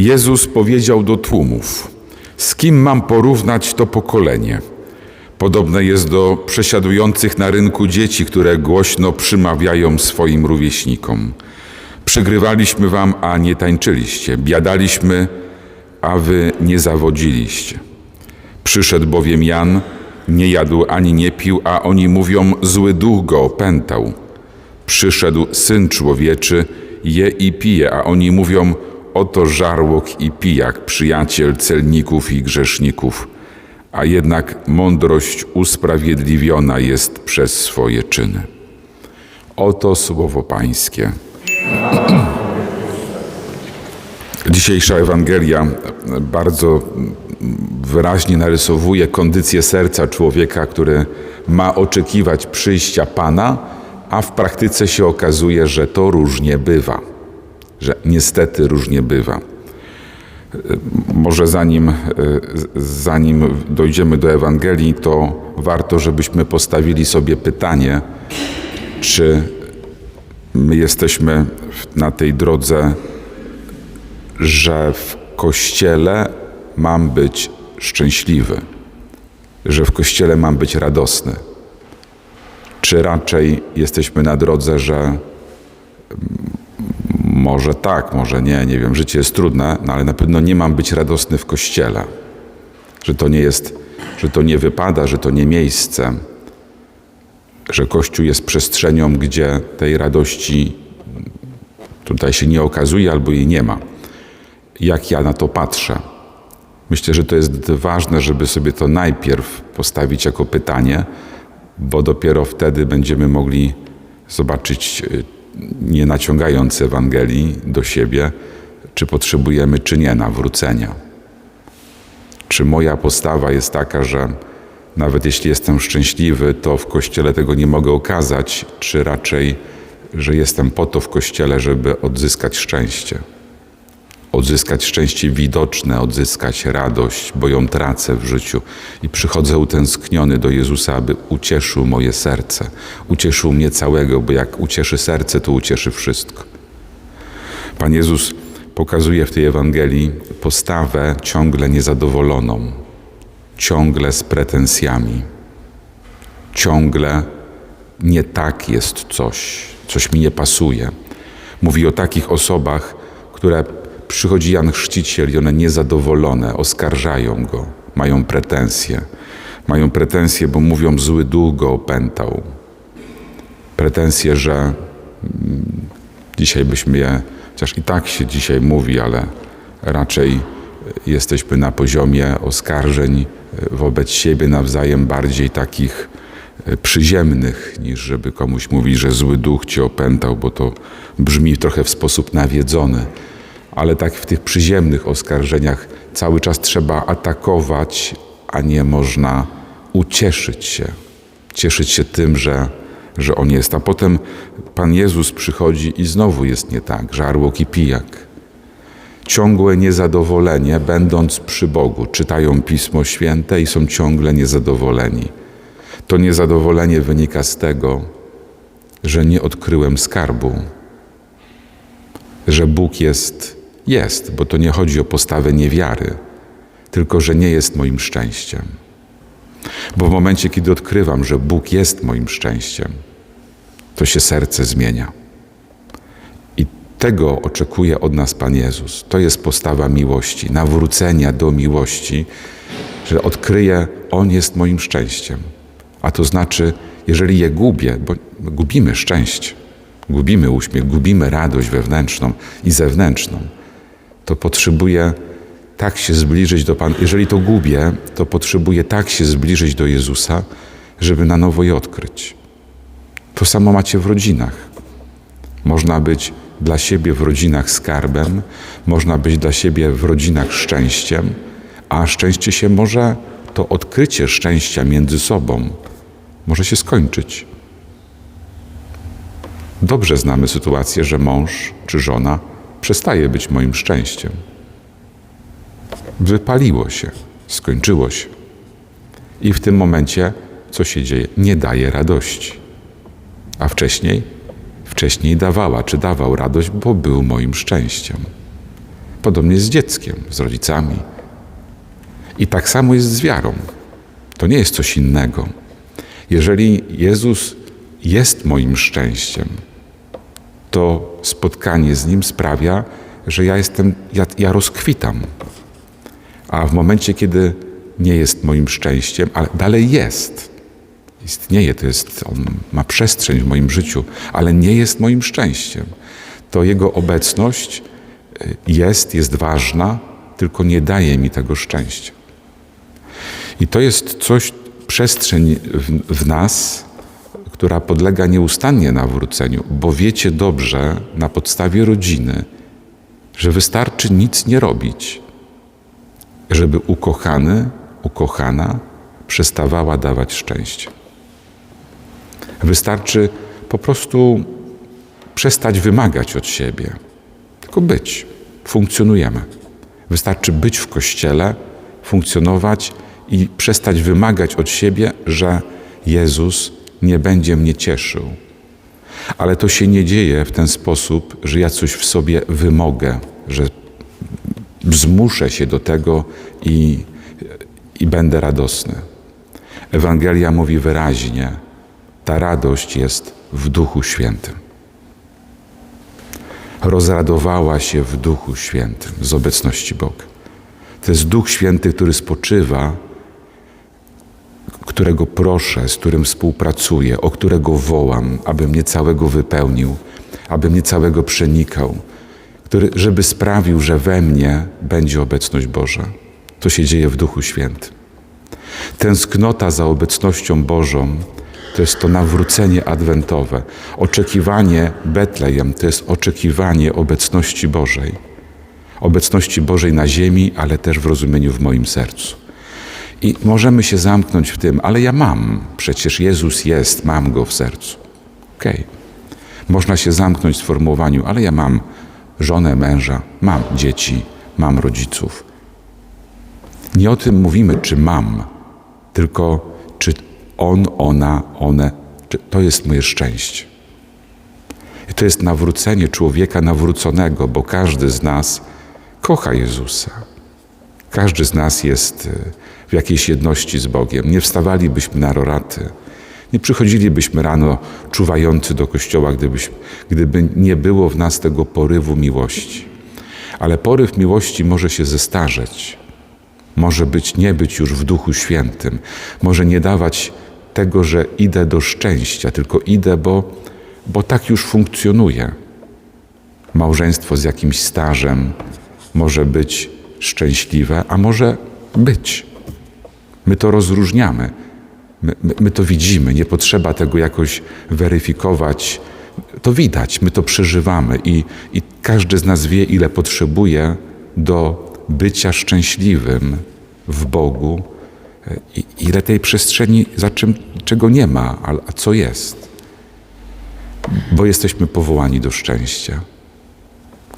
Jezus powiedział do tłumów: Z kim mam porównać to pokolenie? Podobne jest do przesiadujących na rynku dzieci, które głośno przymawiają swoim rówieśnikom. Przygrywaliśmy wam, a nie tańczyliście. Biadaliśmy, a wy nie zawodziliście. Przyszedł bowiem Jan, nie jadł ani nie pił, a oni mówią, zły duch go opętał. Przyszedł Syn Człowieczy, je i pije, a oni mówią, oto żarłok i pijak, przyjaciel celników i grzeszników. A jednak mądrość usprawiedliwiona jest przez swoje czyny. Oto słowo Pańskie. Dzisiejsza Ewangelia bardzo wyraźnie narysowuje kondycję serca człowieka, który ma oczekiwać przyjścia Pana, a w praktyce się okazuje, że to różnie bywa, że niestety różnie bywa. Może zanim, zanim dojdziemy do Ewangelii, to warto, żebyśmy postawili sobie pytanie, czy my jesteśmy na tej drodze, że w Kościele mam być szczęśliwy, że w Kościele mam być radosny. Czy raczej jesteśmy na drodze, że może tak, może nie, nie wiem, życie jest trudne, no ale na pewno nie mam być radosny w Kościele, że to nie jest, że to nie wypada, że to nie miejsce, że Kościół jest przestrzenią, gdzie tej radości tutaj się nie okazuje albo jej nie ma. Jak ja na to patrzę? Myślę, że to jest ważne, żeby sobie to najpierw postawić jako pytanie, bo dopiero wtedy będziemy mogli zobaczyć, nie naciągając Ewangelii do siebie, czy potrzebujemy, czy nie nawrócenia. Czy moja postawa jest taka, że nawet jeśli jestem szczęśliwy, to w kościele tego nie mogę okazać, czy raczej, że jestem po to w kościele, żeby odzyskać szczęście. Odzyskać szczęście widoczne, odzyskać radość, bo ją tracę w życiu. I przychodzę utęskniony do Jezusa, aby ucieszył moje serce. Ucieszył mnie całego, bo jak ucieszy serce, to ucieszy wszystko. Pan Jezus pokazuje w tej Ewangelii postawę ciągle niezadowoloną, ciągle z pretensjami, ciągle nie tak jest coś, coś mi nie pasuje. Mówi o takich osobach, które przychodzi Jan Chrzciciel i one niezadowolone, oskarżają go, mają pretensje. Mają pretensje, bo mówią, zły duch go opętał. Pretensje, że mm, dzisiaj byśmy je, chociaż i tak się dzisiaj mówi, ale raczej jesteśmy na poziomie oskarżeń wobec siebie nawzajem bardziej takich przyziemnych, niż żeby komuś mówić, że zły duch cię opętał, bo to brzmi trochę w sposób nawiedzony ale tak w tych przyziemnych oskarżeniach cały czas trzeba atakować, a nie można ucieszyć się. Cieszyć się tym, że, że On jest. A potem Pan Jezus przychodzi i znowu jest nie tak, żarłok i pijak. Ciągłe niezadowolenie, będąc przy Bogu, czytają Pismo Święte i są ciągle niezadowoleni. To niezadowolenie wynika z tego, że nie odkryłem skarbu, że Bóg jest jest, bo to nie chodzi o postawę niewiary, tylko że nie jest moim szczęściem. Bo w momencie, kiedy odkrywam, że Bóg jest moim szczęściem, to się serce zmienia. I tego oczekuje od nas Pan Jezus. To jest postawa miłości, nawrócenia do miłości, że odkryję, On jest moim szczęściem. A to znaczy, jeżeli je gubię, bo gubimy szczęście, gubimy uśmiech, gubimy radość wewnętrzną i zewnętrzną, to potrzebuję tak się zbliżyć do Pana. Jeżeli to gubię, to potrzebuję tak się zbliżyć do Jezusa, żeby na nowo je odkryć. To samo macie w rodzinach. Można być dla siebie w rodzinach skarbem, można być dla siebie w rodzinach szczęściem, a szczęście się może, to odkrycie szczęścia między sobą może się skończyć. Dobrze znamy sytuację, że mąż czy żona przestaje być moim szczęściem. Wypaliło się, skończyło się. I w tym momencie co się dzieje? Nie daje radości. A wcześniej? Wcześniej dawała, czy dawał radość, bo był moim szczęściem. Podobnie z dzieckiem, z rodzicami. I tak samo jest z wiarą. To nie jest coś innego. Jeżeli Jezus jest moim szczęściem, to spotkanie z Nim sprawia, że ja jestem, ja, ja rozkwitam. A w momencie, kiedy nie jest moim szczęściem, ale dalej jest, istnieje, to jest, on ma przestrzeń w moim życiu, ale nie jest moim szczęściem, to Jego obecność y, jest, jest ważna, tylko nie daje mi tego szczęścia. I to jest coś, przestrzeń w, w nas, która podlega nieustannie nawróceniu, bo wiecie dobrze na podstawie rodziny, że wystarczy nic nie robić, żeby ukochany, ukochana przestawała dawać szczęście. Wystarczy po prostu przestać wymagać od siebie, tylko być. Funkcjonujemy. Wystarczy być w kościele, funkcjonować i przestać wymagać od siebie, że Jezus nie będzie mnie cieszył. Ale to się nie dzieje w ten sposób, że ja coś w sobie wymogę, że zmuszę się do tego i, i będę radosny. Ewangelia mówi wyraźnie, ta radość jest w Duchu Świętym. Rozradowała się w Duchu Świętym z obecności Boga. To jest Duch Święty, który spoczywa, którego proszę, z którym współpracuję, o którego wołam, aby mnie całego wypełnił, aby mnie całego przenikał, który, żeby sprawił, że we mnie będzie obecność Boża. To się dzieje w Duchu Świętym. Tęsknota za obecnością Bożą to jest to nawrócenie adwentowe. Oczekiwanie Betlejem to jest oczekiwanie obecności Bożej. Obecności Bożej na ziemi, ale też w rozumieniu w moim sercu. I możemy się zamknąć w tym, ale ja mam, przecież Jezus jest, mam go w sercu. Okej. Okay. Można się zamknąć w sformułowaniu, ale ja mam żonę, męża, mam dzieci, mam rodziców. Nie o tym mówimy, czy mam, tylko czy on, ona, one, to jest moje szczęście. I to jest nawrócenie człowieka nawróconego, bo każdy z nas kocha Jezusa. Każdy z nas jest y, w jakiejś jedności z Bogiem. Nie wstawalibyśmy na roraty, nie przychodzilibyśmy rano czuwający do kościoła, gdybyśmy, gdyby nie było w nas tego porywu miłości. Ale poryw miłości może się zestarzeć, może być nie być już w Duchu Świętym, może nie dawać tego, że idę do szczęścia, tylko idę, bo, bo tak już funkcjonuje. Małżeństwo z jakimś stażem może być szczęśliwe, a może być. My to rozróżniamy. My, my, my, to widzimy, nie potrzeba tego jakoś weryfikować. To widać, my to przeżywamy i, i każdy z nas wie, ile potrzebuje do bycia szczęśliwym w Bogu, i, ile tej przestrzeni, za czym, czego nie ma, a, a co jest. Bo jesteśmy powołani do szczęścia.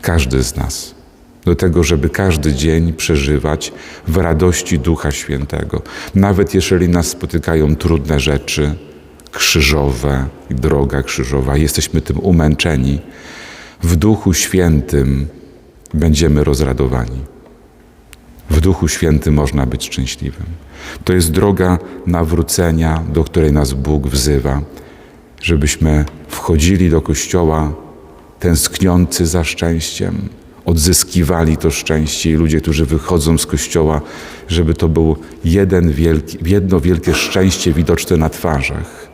Każdy z nas do tego, żeby każdy dzień przeżywać w radości Ducha Świętego. Nawet jeżeli nas spotykają trudne rzeczy, krzyżowe, droga krzyżowa, jesteśmy tym umęczeni, w Duchu Świętym będziemy rozradowani. W Duchu Świętym można być szczęśliwym. To jest droga nawrócenia, do której nas Bóg wzywa, żebyśmy wchodzili do Kościoła tęskniący za szczęściem, odzyskiwali to szczęście i ludzie, którzy wychodzą z kościoła, żeby to było jeden wielki, jedno wielkie szczęście widoczne na twarzach,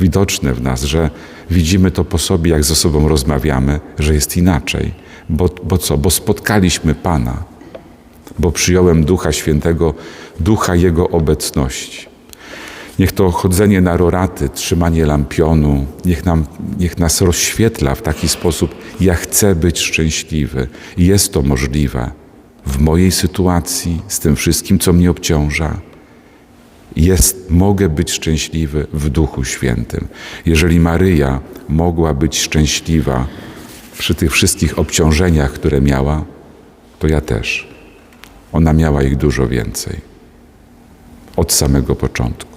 widoczne w nas, że widzimy to po sobie, jak ze sobą rozmawiamy, że jest inaczej. Bo, bo co? Bo spotkaliśmy Pana, bo przyjąłem Ducha Świętego, Ducha Jego obecności. Niech to chodzenie na roraty, trzymanie lampionu, niech, nam, niech nas rozświetla w taki sposób. Ja chcę być szczęśliwy. Jest to możliwe w mojej sytuacji, z tym wszystkim, co mnie obciąża. Jest, mogę być szczęśliwy w Duchu Świętym. Jeżeli Maryja mogła być szczęśliwa przy tych wszystkich obciążeniach, które miała, to ja też. Ona miała ich dużo więcej. Od samego początku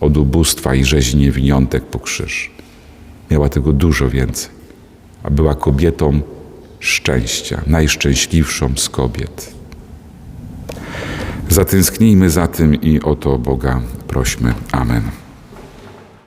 od ubóstwa i rzezi niewiniątek po krzyż. Miała tego dużo więcej, a była kobietą szczęścia, najszczęśliwszą z kobiet. Zatęsknijmy za tym i o to Boga prośmy. Amen.